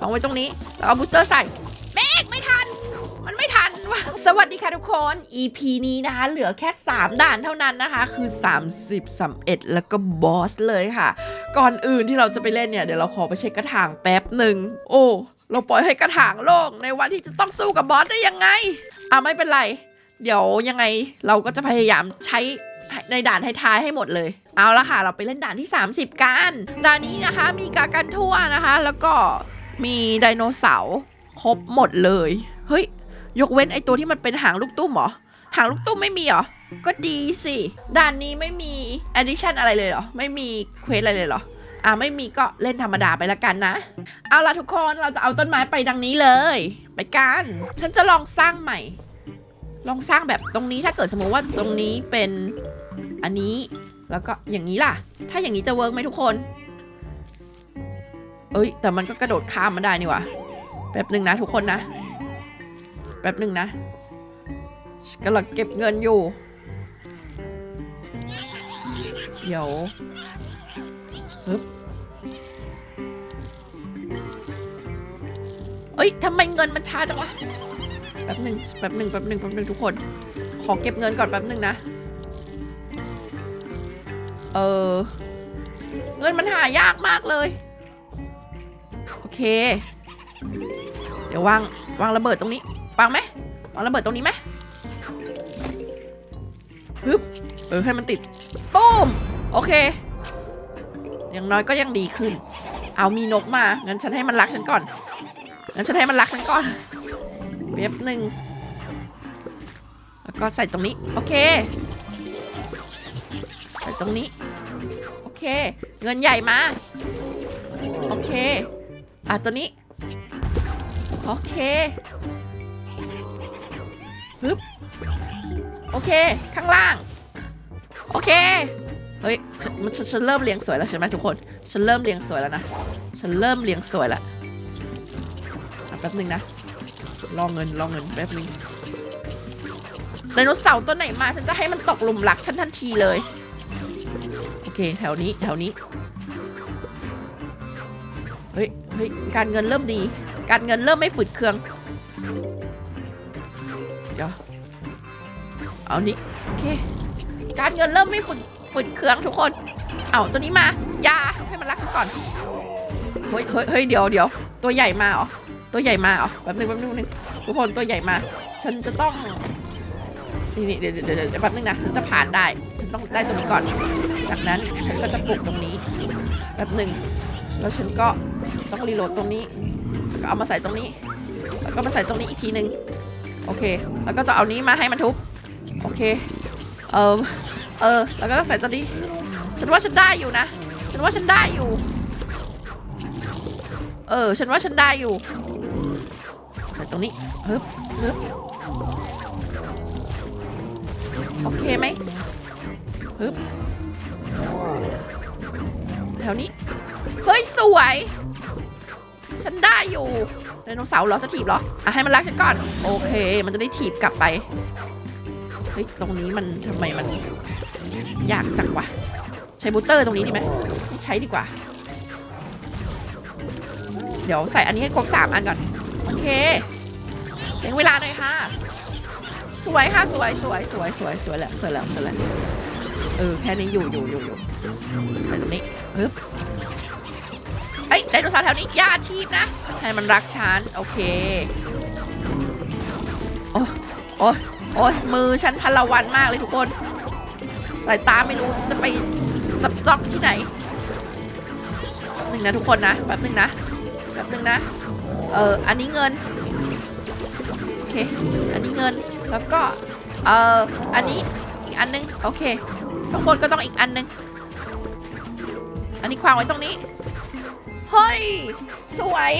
วางไว้ตรงนี้แล้วเอาบูสเตอร์ใส่เมกไม่ทัน มันไม่ทันว่ะสวัสดีค่ะทุกคน EP นี้นะคะเหลือแค่ 3 ด่านเท่านั้นนะคะ คือ 30 31 แล้วก็บอสเลยค่ะ ก่อนอื่นที่เราจะไปเล่นเนี่ย เดี๋ยวเราขอไปเช็คกระถางแป๊บหนึ่งโอ้เราปล่อยให้กระถางโล่งในวันที่จะต้องสู้กับบอสได้ยังไงอะไม่เป็นไร เดี๋ยวยังไงเราก็จะพยายามใช้ในด่านท้ายๆให้หมดเลย เอาละค่ะ เราไปเล่นด่านที่ 30 กัน ด่านนี้นะคะมีกากันทั่วนะคะ แล้วก็ มีไดโนเสาร์ครบหมดเลย เฮ้ย ยกเว้นไอตัวที่มันเป็นหางลูกตุ้มเหรอ หางลูกตุ้มไม่มีเหรอ ก็ดีสิ ด่านนี้ไม่มี addition อะไรเลยเหรอ ไม่มีเควสอะไรเลยเหรอ อ่าไม่มีก็เล่นธรรมดาไปละกันนะ เอาล่ะทุกคนเราจะเอาต้นไม้ไปดังนี้เลย ไปกัน ฉันจะลองสร้างใหม่ ลองสร้างแบบตรงนี้ถ้าเกิดสมมติว่าตรงนี้เป็นอันนี้แล้วก็อย่างนี้ล่ะ ถ้าอย่างนี้จะเวิร์กไหมทุกคน เอ้ย แต่มันก็กระโดดข้ามมาได้นี่ว่ะแป๊บหนึ่งนะทุกคนนะ แป๊บหนึ่งนะกำลังเก็บเงินอยู่ เดี๋ยวฮึบเอ้ยทำไมเงินมันช้าจังวะ แป๊บหนึ่งแป๊บหนึ่งแป๊บหนึ่งแป๊บหนึ่งทุกคน ขอเก็บเงินก่อนแป๊บหนึ่งนะ เออ เงินมันหายากมากเลย เค เดี๋ยววางวางระเบิดตรงนี้วางไหมวางระเบิดตรงนี้ไหมฮึบเออให้มันติดตุ้มโอเค อย่างน้อยก็ยังดีขึ้น เอามีนกมางั้นฉันให้มันรักฉันก่อนงั้นฉันให้มันรักฉันก่อนเว็บหนึ่งแล้วก็ใส่ตรงนี้ โอเค ใส่ตรงนี้ โอเค เงินใหญ่มา โอเค อะตัวนี้ โอเคฮึบโอเค ข้างล่าง โอเค เฮ้ยมันฉันเริ่มเรียงสวยแล้วใช่ไหมทุกคน ฉันเริ่มเรียงสวยแล้วนะ ฉันเริ่มเรียงสวยแล้วอะแป๊บนึงนะ รอเงิน รอเงินแป๊บนึงไดโนเสาร์ตัวไหนมา ฉันจะให้มันตกหลุมรักฉันทันทีเลย โอเค แถวนี้ แถวนี้ เฮ้ย ฮ้ยการเงินเริ่มดี การเงินเริ่มไม่ฝืดเคืองเดี๋ยวเอานี้โอเค การเงินเริ่มไม่ฝืดฝืดเคืองทุกคน เอาตัวนี้มายาให้มันรักฉันก่อนเฮ้ยเฮ้ยเฮ้ยเดี๋ยวเดี๋ยวตัวใหญ่มาเหรอตัวใหญ่มาเหรอแป๊บนึงแป๊บนึงแป๊บนึงทุกคนตัวใหญ่มา ฉันจะต้องนี่นี่เดี๋ยวเดี๋ยวเดี๋ยวแป๊บนึงนะฉันจะผ่านได้ ฉันต้องได้ตรงนี้ก่อน จากนั้นฉันก็จะปลูกตรงนี้แป๊บหนึ่งแล้วฉันก็ ต้องรีโหลดตรงนี้ก็เอามาใส่ตรงนี้ แล้วก็มาใส่ตรงนี้อีกทีหนึ่งโอเค แล้วก็ต้องเอานี้มาให้มันทุบโอเค เออเออ แล้วก็ใส่ตัวนี้ ฉันว่าฉันได้อยู่นะ ฉันว่าฉันได้อยู่ เออ ฉันว่าฉันได้อยู่ ใส่ตรงนี้ฮึบฮึบโอเคไหมฮึบแถวนี้ เฮ้ย สวย ฉันได้อยู่ไดโนเสาร์เหรอ จะถีบเหรอ อะให้มันรักฉันก่อน โอเค มันจะได้ถีบกลับไป เฮ้ย ตรงนี้มันทำไมมัน ยากจังวะ ใช้บูตเตอร์ตรงนี้ดีไหมไม่ใช้ดีกว่า เดี๋ยวใส่อันนี้ให้ครบสามอันก่อน โอเคเร่งเวลาหน่อยค่ะ สวยค่ะ สวยสวยสวยสวยสวยแล้วสวยแล้วสวยแล้วเออ แค่นี้อยู่อยู่อยู่อยู่ใส่ตรงนี้ปึ๊บ เอ้ยไดโนเสาร์แถวนี้ย่าทีบนะ ให้มันรักฉัน โอเค โอ้โอ้ยโอ้ยมือฉันพลวันมากเลยทุกคน สายตาไม่รู้จะไปจับจ้องที่ไหนหนึ่งนะทุกคนนะแป๊บหนึ่งนะแป๊บหนึ่งนะ เอออันนี้เงิน โอเค อันนี้เงิน แล้วก็ เอออันนี้อีกอันนึง โอเค ข้างบนก็ต้องอีกอันนึง อันนี้ควางไว้ตรงนี้ เฮ้ย สวย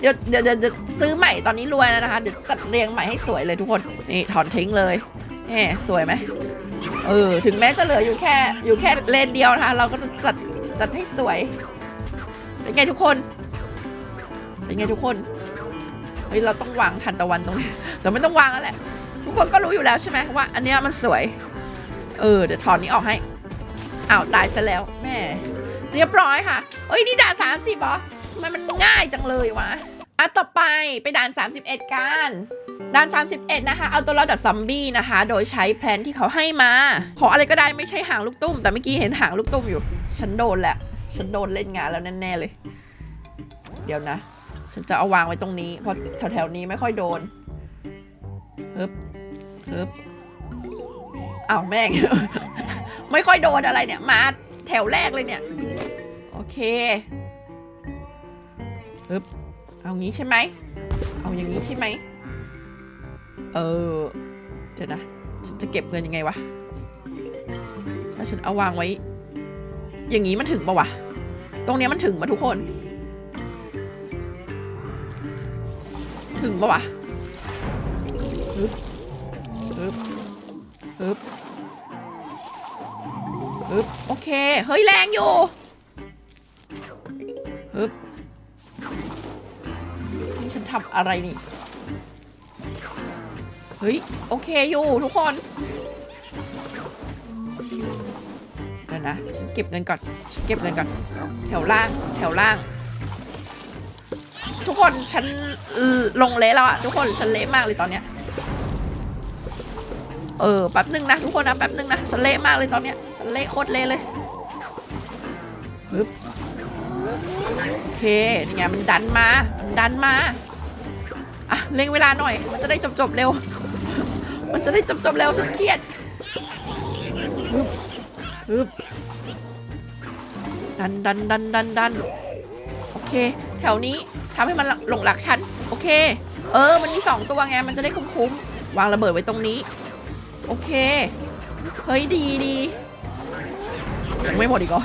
เดี๋ยวเดี๋ยวเดี๋ยวซื้อใหม่ตอนนี้รวยแล้วนะคะ เดี๋ยวจัดเรียงใหม่ให้สวยเลยทุกคน นี่ถอนทิ้งเลยแหมสวยไหมเออ ถึงแม้จะเหลืออยู่แค่อยู่แค่เลนเดียวนะคะ เราก็จะจัดจัดให้สวย เป็นไงทุกคน เป็นไงทุกคน เฮ้ยเราต้องวางทันตะวันตรงนี้แต่ไม่ต้องวางแล้วแหละ ทุกคนก็รู้อยู่แล้วใช่ไหมว่า อันเนี้ยมันสวย เออเดี๋ยวถอนนี้ออกให้อ้าวตายซะแล้วแม่ เรียบร้อยค่ะเอ้ยนี่ด่านสามสิบเหรอทำไมมันง่ายจังเลยวะอะต่อไปไปด่าน 31 กันด่าน 31 นะคะ เอาตัวรอดจากซอมบี้นะคะ โดยใช้แพลนที่เขาให้มา ขออะไรก็ได้ไม่ใช่หางลูกตุ้ม แต่เมื่อกี้เห็นหางลูกตุ้มอยู่ ฉันโดนแหละ ฉันโดนเล่นงานแล้วแน่ๆเลย เดี๋ยวนะ ฉันจะเอาวางไว้ตรงนี้ เพราะแถวๆนี้ไม่ค่อยโดนฮึบฮึบอ้าวแม่ง ไม่ค่อยโดนอะไรเนี่ย มา ถวแรกเลยเนี่ย โอเคฮึบเอางี้ใช่ไหม เอาอย่างนี้ใช่ไหม เออ เดี๋ยวนะฉันจะเก็บเงินยังไงวะ ถ้าฉันเอาวางไว้ อย่างนี้มันถึงปะวะ ตรงเนี้ยมันถึงปะทุกคน ถึงปะวะฮึบฮึบฮึบฮึบ อเค เฮ้ยแรงอยู่ฮึบนี่ฉันทำอะไรนี่ เฮ้ย โอเคอยู่ทุกคนเดี๋ยวนะ ฉันเก็บเงินก่อน ฉันเก็บเงินก่อน แถวล่าง แถวล่าง ทุกคนฉันลงเละแล้วอะทุกคนฉันเละมากเลยตอนเนี้ย เออแป๊บนึงนะทุกคนนะแป๊บนึงนะฉันเละมากเลยตอนเนี้ยฉันเละโคตรเละเลยปึ๊บโอเคนี่ไงมันดันมามันดันมาอะเร่งเวลาหน่อย มันจะได้จบจบๆเร็ว มันจะได้จบจบๆเร็วฉันเครียดปึ๊บปึ๊บดันดันดันดันดันโอเค แถวนี้ทำให้มันหลงหลักฉัน โอเค เออ มันมีสองตัวไง มันจะได้คุ้มๆวางระเบิดไว้ตรงนี้ โอเค เฮ้ยดีดียังไม่หมดอีกเหรอ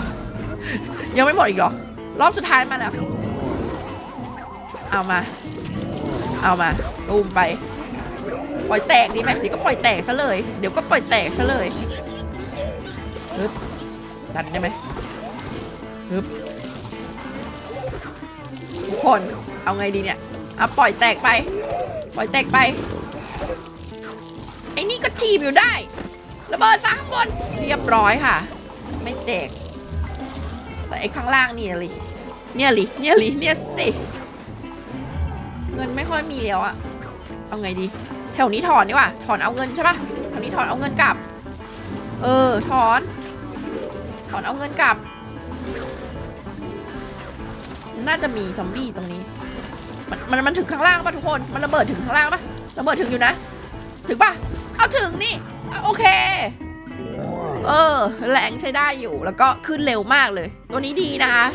ยังไม่หมดอีกเหรอ รอบสุดท้ายมาแล้ว เอามา เอามาตูมไป ปล่อยแตกดีไหมเดี๋ยวก็ปล่อยแตกซะเลย เดี๋ยวก็ปล่อยแตกซะเลยฮึบดันได้ไหมฮึบทุกคน เอาไงดีเนี่ยเอาปล่อยแตกไป ปล่อยแตกไป ไอ้นี่ก็ทีบอยู่ได้ระเบิดสามบนเรียบร้อยค่ะ ไม่แตก แต่ไอ้ข้างล่างนี่ลิเนี่ยลิเนี่ยลิเนี่ยสิ เงินไม่ค่อยมีแล้วอะเอาไงดี แถวนี้ถอนดีกว่า ถอนเอาเงินใช่ปะแถวนี้ถอนเอาเงินกลับ เออ ถอน ถอนเอาเงินกลับ น่าจะมีซอมบี้ตรงนี้ มันมันมันถึงข้างล่างปะทุกคน มันระเบิดถึงข้างล่างปะระเบิดถึงอยู่นะ ถึงปะ เอาถึงนี่ โอเค เออ แรงใช้ได้อยู่ แล้วก็ขึ้นเร็วมากเลย ตัวนี้ดีนะคะ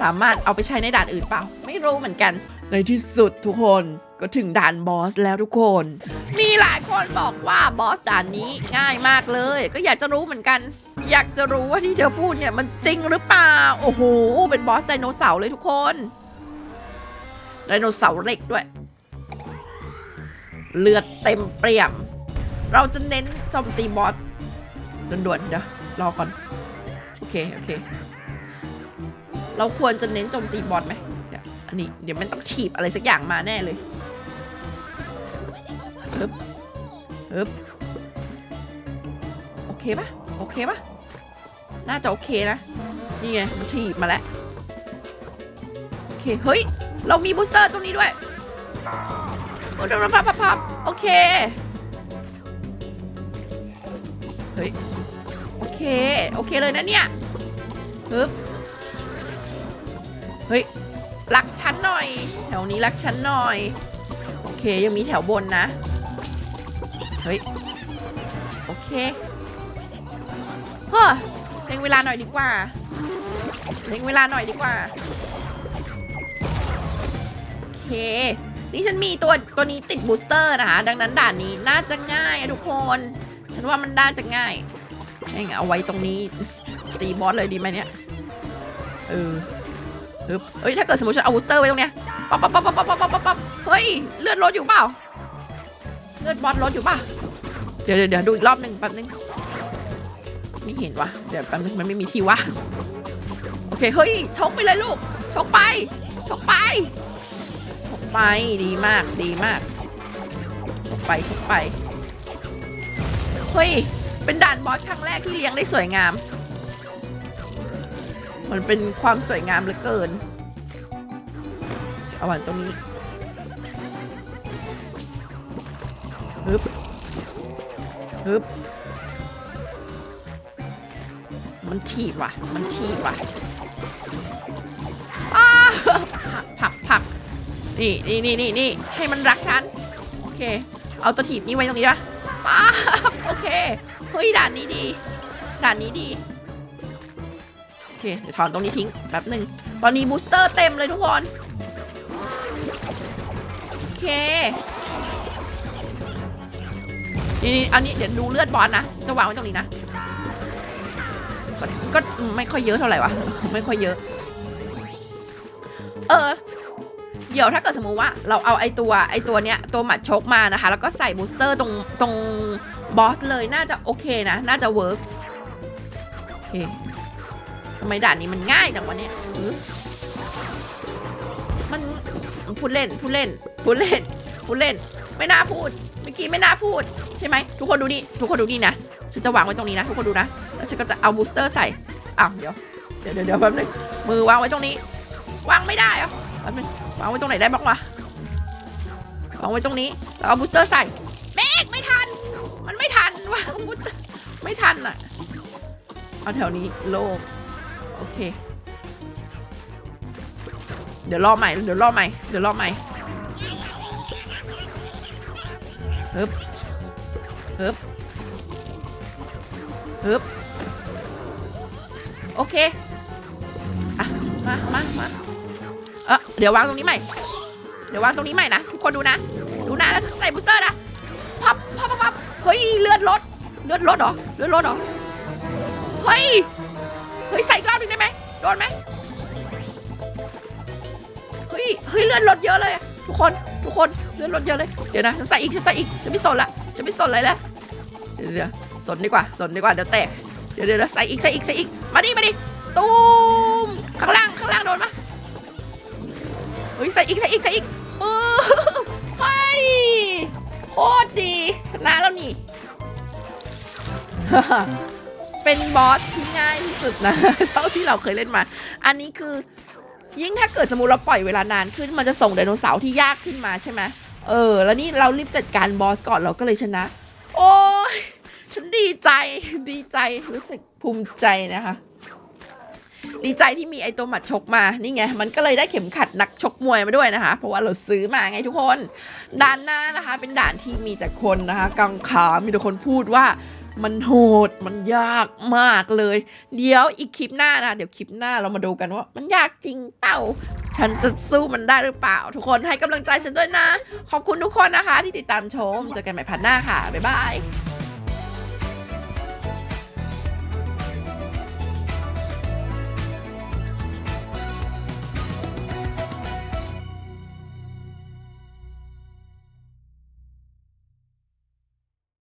สามารถเอาไปใช้ในด่านอื่นเปล่า ไม่รู้เหมือนกัน ในที่สุดทุกคนก็ถึงด่านบอสแล้วทุกคน มีหลายคนบอกว่าบอสด่านนี้ง่ายมากเลย ก็อยากจะรู้เหมือนกัน อยากจะรู้ว่าที่เธอพูดเนี่ยมันจริงหรือเปล่า โอ้โห เป็นบอสไดโนเสาร์เลยทุกคน ไดโนเสาร์เหล็กด้วย เลือดเต็มเปี่ยม เราจะเน้นโจมตีบอสด่วนๆเดี๋ยวรอก่อน โอเค โอเค เราควรจะเน้นโจมตีบอสไหมเดี๋ยวอันนี้เดี๋ยวมันต้องฉีบอะไรสักอย่างมาแน่เลยฮึบฮึบโอเคปะโอเคปะน่าจะโอเคนะ นี่ไง มันถีบมาแล้ว โอเค เฮ้ย เรามีบูสเตอร์ตรงนี้ด้วย โอ้เดี๋ยวพับพับพับโอเค ฮ้ย โอเค โอเคเลยนะเนี่ยปึ๊บเฮ้ย รักฉันหน่อย แถวนี้รักฉันหน่อย โอเค ยังมีแถวบนนะ เฮ้ย โอเค เฮ้อเร่งเวลาหน่อยดีกว่าเร่งเวลาหน่อยดีกว่า โอเค นี่ฉันมีตัวตัวนี้ติดบูสเตอร์นะคะ ดังนั้นด่านนี้น่าจะง่ายอะทุกคนันว่ามันได้จะง่ายเองเอาไว้ตรงนี้ตีบอสเลยดีไหมเนี่ย เออเฮ้ยถ้าเกิดสมมติฉันเอาวูเตอร์ไว้ตรงเนี้ยปั๊บปั๊บปั๊บปั๊บปั๊บปั๊บปั๊บเฮ้ยเลือดลดอยู่เปล่า เลือดบอสลดอยู่เปล่าเดี๋ยวเดี๋ยวดูอีกรอบหนึ่งแป๊บนึงไม่เห็นวะเดี๋ยวแป๊บนึงมันไม่มีที่ว่าโอเคเฮ้ยชกไปเลยลูกชกไปชกไปชกไปดีมากดีมากชกไปชกไป เฮ้ย เป็นด่านบอสครั้งแรกที่เลี้ยงได้สวยงาม มันเป็นความสวยงามเหลือเกิน เอาวางตรงนี้ฮึบฮึบมันถีบว่ะ มันถีบว่ะอ้าผลักผักผักนี่นี่นี่นี่ให้มันรักฉัน โอเค เอาตัวถีบนี้ไว้ตรงนี้ปะ เคเฮ้ยด่านนี้ดี ด่านนี้ดี โอเค เดี๋ยวถอนตรงนี้ทิ้งแป๊บหนึ่ง ตอนนี้บูสเตอร์เต็มเลยทุกคน โอเค นี่นอันนี้เดี๋ยวดูเลือดบอลนะ จะวางไว้ตรงนี้นะก็ก็ไม่ค่อยเยอะเท่าไหร่วะ ไม่ค่อยเยอะ เออเดี๋ยวถ้าเกิดสมมุติว่าเราเอาไอตัวไอตัวเนี้ยตัวหมัดชกมานะคะ แล้วก็ใส่บูสเตอร์ตรงตรง บอสเลยน่าจะโอเคนะ น่าจะเวิร์กโอเคทำไมด่านนี้มันง่ายจังวะเนี่ยมันพูดเล่นพูดเล่นพูดเล่นพูดเล่น ไม่น่าพูด เมื่อกี้ไม่น่าพูด ใช่ไหมทุกคนดูนี่ทุกคนดูนี่นะฉันจะวางไว้ตรงนี้นะ ทุกคนดูนะแล้วฉันก็จะเอาบูสเตอร์ใส่อ้าวเดี๋ยวเดี๋ยวเดี๋ยวเดี๋ยวแป๊บนึงมือวางไว้ตรงนี้ วางไม่ได้เหรอแป๊บนึงวางไว้ตรงไหนได้บ้างวะวางไว้ตรงนี้แล้วเอาบูสเตอร์ใส่ ม่ทันวางบูสเตอร์ไม่ทันอะ เอาแถวนี้โล่งโอเค เดี๋ยวรอใหม่ เดี๋ยวรอใหม่ เดี๋ยวรอใหม่ฮึบฮึบฮึบโอเค อะ มา มา มา เออเดี๋ยววางตรงนี้ใหม่ เดี๋ยววางตรงนี้ใหม่นะ ทุกคนดูนะ ดูนะ แล้วใส่บูสเตอร์นะ พับพับพับเฮ้ย เลือดลด ลือดลดเหรอเลือดลดเหรอเฮ้ยเฮ้ยใส่อีกรอบหนึงได้ไหมโดนไหมเฮ้ยเฮ้ยเลือดลดเยอะเลยอะทุกคนทุกคนเลือดลดเยอะเลยเดี๋ยวนะฉันใส่อีกฉันใส่อีกฉันไม่สนละฉันไม่สนอะไรแล้วเดี๋ยวเดี๋ยวสนดีกว่าสนดีกว่าเดี๋ยวแตกเดี๋ยวเดี๋ยวใส่อีกใส่อีกใส่อีกมาดิมาดิตูมข้างล่างข้างล่างโดนไหมเฮ้ยใส่อีกใส่อีกใส่อีกเออไปโคตรดีชนะแล้วนี่ เป็นบอสที่ง่ายที่สุดนะ เท่าที่เราเคยเล่นมา อันนี้คือ ยิ่งถ้าเกิดสมมติเราปล่อยเวลานานขึ้นมันจะส่งไดโนเสาร์ที่ยากขึ้นมาใช่ไหมเออ แล้วนี่เรารีบจัดการบอสก่อนเราก็เลยชนะ โอ้ยฉันดีใจดีใจรู้สึกภูมิใจนะคะ ดีใจที่มีไอตัวหมัดชกมานี่ไง มันก็เลยได้เข็มขัดนักชกมวยมาด้วยนะคะ เพราะว่าเราซื้อมาไงทุกคน ด่านหน้านะคะ เป็นด่านที่มีแต่คนนะคะกังขา มีแต่คนพูดว่า มันโหด มันยากมากเลย เดี๋ยวอีกคลิปหน้านะ เดี๋ยวคลิปหน้าเรามาดูกันว่า มันยากจริงเปล่า ฉันจะสู้มันได้หรือเปล่า ทุกคนให้กำลังใจฉันด้วยนะ ขอบคุณทุกคนนะคะที่ติดตามชม เจอกันใหม่พันหน้าค่ะ บ๊ายบาย